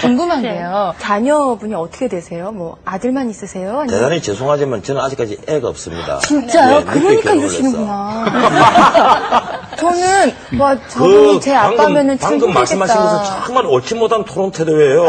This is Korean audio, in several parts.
궁금한 게요. 자녀분이 어떻게 되세요? 뭐 아들만 있으세요? 아니면 대단히 죄송하지만 저는 아직까지 애가 없습니다. 진짜요? 네, 늦게 그러니까 결혼을 이러시는구나. 저는 와 저분이 제 아빠면은 참그 방금 말씀하신 힘들겠다. 것은 정말 옳지 못한 토론 태도예요.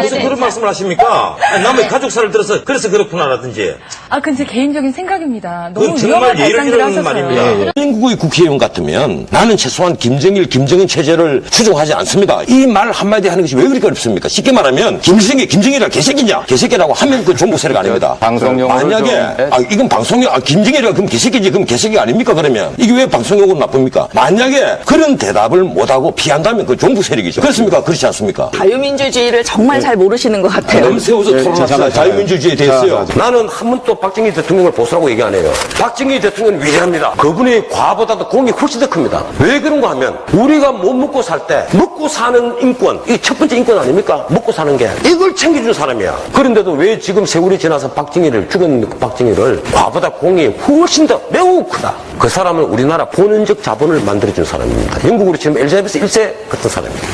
무슨 네. 그런 말씀을 하십니까? 아니, 남의 가족사를 들어서 그래서 그렇구나라든지. 아, 그건 제 개인적인 생각입니다. 너무 그건 위험한 정말 예를 발상들을 하셔서요. 말입니다. 한국의 국회의원 같으면 나는 최소한 김정일, 김정은 체제를 추종하지 않습니다. 이 말 한마디 하는 것이 왜 그렇게 어렵습니까? 쉽게 말하면 김정일, 김정일이라 개새끼냐? 개새끼라고 하면 그 종북 세력 아닙니다. 방송용어를 만약에 좀- 아, 이건 방송용, 아, 김정일이가 그럼 개새끼지, 그럼 개새끼 아닙니까? 그러면 이게 왜 방송용으로 나쁩니까? 만약에 그런 대답을 못하고 피한다면 그 종북 세력이죠. 그렇습니까? 그렇지 않습니까? 자유민주주의를 정말 잘 모르시는 것 같아요. 넘 세워서 예, 토론합시다. 잠깐만요. 자유민주주의에 대해서요. 나는 한 번도 박정희 대통령을 보수라고 얘기 안 해요. 박정희 대통령은 위대합니다. 그분의 과보다도 공이 훨씬 더 큽니다. 왜 그런가 하면 우리가 못 먹고 살 때 먹고 사는 인권, 이게 첫 번째 인권 아닙니까? 먹고 사는 게 이걸 챙겨준 사람이야. 그런데도 왜 지금 세월이 지나서 박정희를 죽은 그 박정희를 과보다 공이 훨씬 더 매우 크다. 그 사람은 우리나라 본원적 자본을 만들어준 사람입니다. 영국으로 치면 엘리자베스 1세 같은 사람입니다.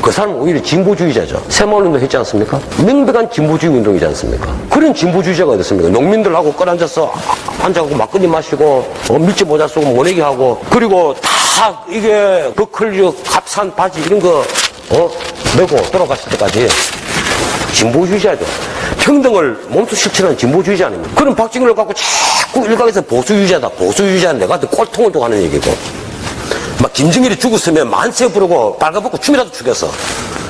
그 사람은 오히려 진보주의자죠. 새마을 운동 했지 않습니까? 명백한 진보주의 운동이지 않습니까? 그런 진보주의자가 어딨습니까? 농민들하고 끌어앉아서 앉아갖고 막걸리 마시고 어, 밀짚 모자 쓰고 모내기 하고 그리고 다 이게 버클리 값싼 바지 이런 거 어? 메고 돌아갔을 때까지 진보주의자죠. 평등을 몸소 실천하는 진보주의자 아닙니까? 그런 박정희를 갖고 자꾸 일각에서 보수주의자다, 보수주의자 내가 꼴통을 또 하는 얘기고. 막 김정일이 죽었으면 만세 부르고 빨가벗고 춤이라도 추겠어.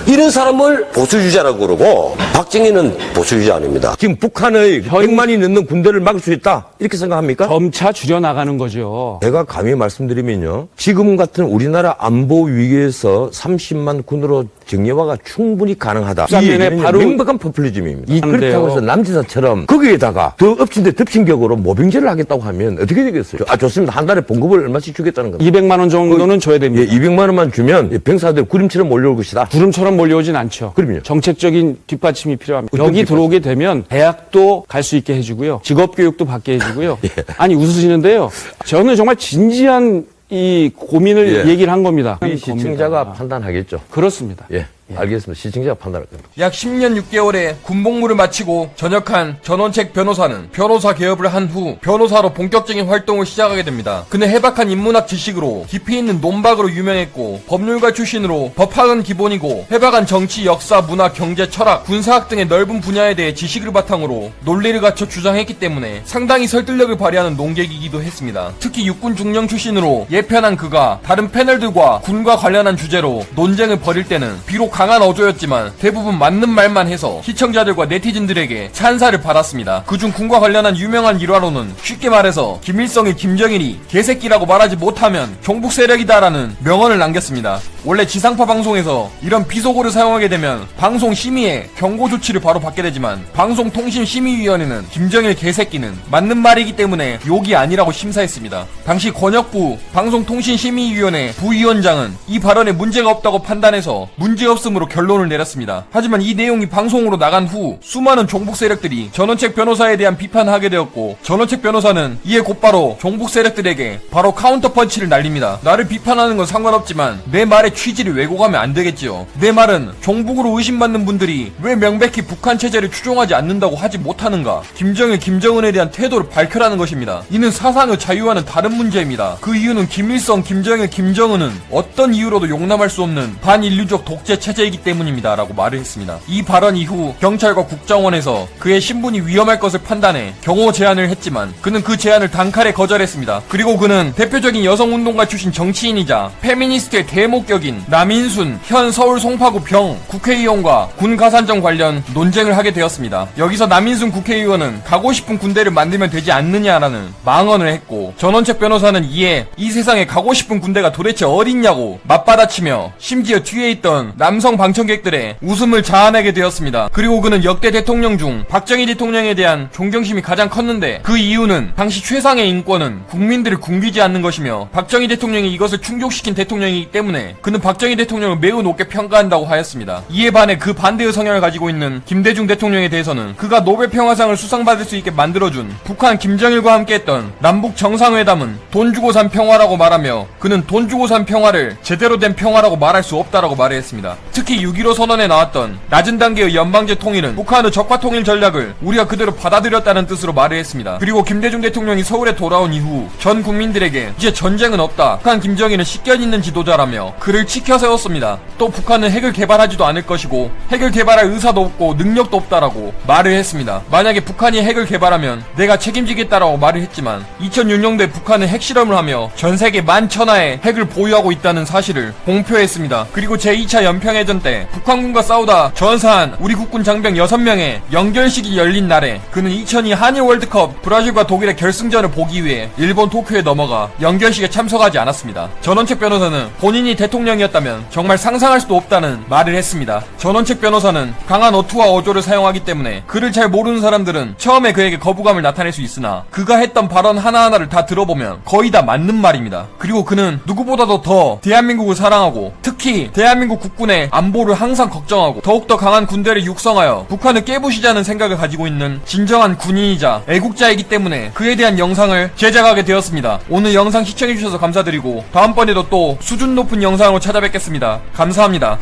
이런 사람을 보수주의자라고 그러고 박정희는 보수주의자 아닙니다. 지금 북한의 100만이 넘는 군대를 막을 수 있다. 이렇게 생각합니까? 점차 줄여나가는 거죠. 제가 감히 말씀드리면요. 지금 같은 우리나라 안보 위기에서 30만 군으로 정예화가 충분히 가능하다. 이 쌍년에 얘기는 바로 명백한 포퓰리즘입니다. 이 그렇다고. 해서 남지사처럼 거기에다가 더 엎친 데 덮친 격으로 모병제를 하겠다고 하면 어떻게 되겠어요? 아 좋습니다. 한 달에 봉급을 얼마씩 주겠다는 겁니다. 200만 원 정도는 줘야 예, 됩니다. 200만 원만 주면 병사들 구름처럼 몰려올 것이다. 구름처럼 몰려오진 않죠. 그럼요. 정책적인 뒷받침이 필요합니다. 여기 뒷받침? 들어오게 되면 대학도 갈 수 있게 해주고요. 직업교육도 받게 해주고요. 예. 아니 웃으시는데요. 저는 정말 진지한 이 고민을 예. 얘기를 한 겁니다. 이 시청자가. 판단하겠죠. 그렇습니다. 예, 알겠습니다. 시청자가 판단할 겁니다. 약 10년 6개월의 군복무를 마치고 전역한 전원책 변호사는 변호사 개업을 한 후 변호사로 본격적인 활동을 시작하게 됩니다. 그는 해박한 인문학 지식으로 깊이 있는 논박으로 유명했고 법률가 출신으로 법학은 기본이고 해박한 정치, 역사, 문화, 경제, 철학, 군사학 등의 넓은 분야에 대해 지식을 바탕으로 논리를 갖춰 주장했기 때문에 상당히 설득력을 발휘하는 논객이기도 했습니다. 특히 육군 중령 출신으로 예편한 그가 다른 패널들과 군과 관련한 주제로 논쟁을 벌일 때는 비록 강한 어조였지만 대부분 맞는 말만 해서 시청자들과 네티즌들에게 찬사를 받았습니다. 그중 군과 관련한 유명한 일화로는 쉽게 말해서 김일성이 김정일이 개새끼라고 말하지 못하면 종북 세력이다라는 명언을 남겼습니다. 원래 지상파 방송에서 이런 비속어를 사용하게 되면 방송 심의에 경고 조치를 바로 받게 되지만 방송통신심의위원회는 김정일 개새끼는 맞는 말이기 때문에 욕이 아니라고 심사했습니다. 당시 권역부 방송통신심의위원회 부위원장은 이 발언에 문제가 없다고 판단해서 문제없음으로 결론을 내렸습니다. 하지만 이 내용이 방송으로 나간 후 수많은 종북 세력들이 전원책 변호사에 대한 비판을 하게 되었고 전원책 변호사는 이에 곧바로 종북 세력들에게 바로 카운터 펀치를 날립니다. 나를 비판하는 건 상관없지만 내 말의 취지를 왜곡하면 안 되겠지요. 내 말은 종북으로 의심받는 분들이 왜 명백히 북한 체제를 추종하지 않는다고 하지 못하는가? 김정일, 김정은에 대한 태도를 밝혀라는 것입니다. 이는 사상의 자유와는 다른 문제입니다. 그 이유는 김일성, 김정일, 김정은은 어떤 이유로도 용납할 수 없는 반인류적 독재 체제이기 때문입니다. 라고 말을 했습니다. 이 발언 이후 경찰과 국정원에서 그의 신분이 위험할 것을 판단해 경호 제안을 했지만 그는 그 제안을 단칼에 거절했습니다. 그리고 그는 대표적인 여성운동가 출신 정치인이자 페미니스트의 대목격 인 남인순 현 서울 송파구 병 국회의원과 군 가산점 관련 논쟁을 하게 되었습니다. 여기서 남인순 국회의원은 가고 싶은 군대를 만들면 되지 않느냐라는 망언을 했고 전원책 변호사는 이에 이 세상에 가고 싶은 군대가 도대체 어딨냐고 맞받아치며 심지어 뒤에 있던 남성 방청객들의 웃음을 자아내게 되었습니다. 그리고 그는 역대 대통령 중 박정희 대통령에 대한 존경심이 가장 컸는데 그 이유는 당시 최상의 인권은 국민들을 굶기지 않는 것이며 박정희 대통령이 이것을 충족시킨 대통령이기 때문에 그는 그는 박정희 대통령을 매우 높게 평가한다고 하였습니다. 이에 반해 그 반대의 성향을 가지고 있는 김대중 대통령에 대해서는 그가 노벨 평화상을 수상받을 수 있게 만들어준 북한 김정일과 함께했던 남북 정상회담은 돈 주고 산 평화라고 말하며 그는 돈 주고 산 평화를 제대로 된 평화라고 말할 수 없다라고 말했습니다. 특히 6.15 선언에 나왔던 낮은 단계의 연방제 통일은 북한의 적화 통일 전략을 우리가 그대로 받아들였다는 뜻으로 말을 했습니다. 그리고 김대중 대통령이 서울에 돌아온 이후 전 국민들에게 이제 전쟁은 없다. 북한 김정일은 식견 있는 지도자라며 그를 치켜 세웠습니다. 또 북한은 핵을 개발하지도 않을 것이고 핵을 개발할 의사도 없고 능력도 없다라고 말을 했습니다. 만약에 북한이 핵을 개발하면 내가 책임지겠다라고 말을 했지만 2006년도에 북한은 핵실험을 하며 전 세계 만천하의 핵을 보유하고 있다는 사실을 공표했습니다. 그리고 제2차 연평해전 때 북한군과 싸우다 전사한 우리 국군 장병 6명의 연결식이 열린 날에 그는 2002 한일 월드컵 브라질과 독일의 결승전을 보기 위해 일본 도쿄에 넘어가 연결식에 참석하지 않았습니다. 전원책 변호사는 본인이 대통령 이었다면 정말 상상할 수도 없다는 말을 했습니다. 전원책 변호사는 강한 어투와 어조를 사용하기 때문에 그를 잘 모르는 사람들은 처음에 그에게 거부감을 나타낼 수 있으나 그가 했던 발언 하나하나를 다 들어보면 거의 다 맞는 말입니다. 그리고 그는 누구보다도 더 대한민국을 사랑하고 특히 대한민국 국군의 안보를 항상 걱정하고 더욱더 강한 군대를 육성하여 북한을 깨부시자는 생각을 가지고 있는 진정한 군인이자 애국자이기 때문에 그에 대한 영상을 제작하게 되었습니다. 오늘 영상 시청해주셔서 감사드리고 다음번에도 또 수준 높은 영상으로 찾아뵙겠습니다. 감사합니다.